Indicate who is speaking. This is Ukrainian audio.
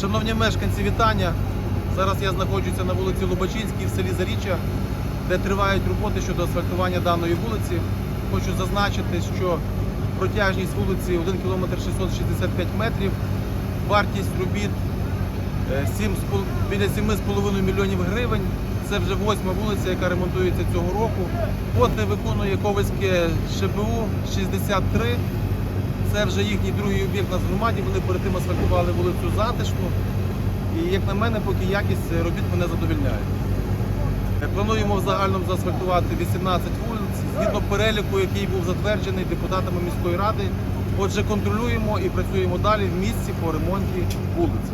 Speaker 1: Шановні мешканці, вітання. Зараз я знаходжуся на вулиці Лубачинській в селі Заріччя, де тривають роботи щодо асфальтування даної вулиці. Хочу зазначити, що протяжність вулиці 1 км 665 метрів, вартість робіт е, 7 біля 7,5 мільйонів гривень. Це вже восьма вулиця, яка ремонтується цього року. Поти виконує Ковальське ШБУ 63. Це вже їхній другий об'єкт на громаді. Вони перед тим асфальтували вулицю Затишну. І як на мене, поки якість робіт мене задовільняє. Е, Плануємо в загальному заасфальтувати 18 вулиць згідно переліку, який був затверджений депутатами міської ради. Отже, контролюємо і працюємо далі в місці по ремонті вулиць.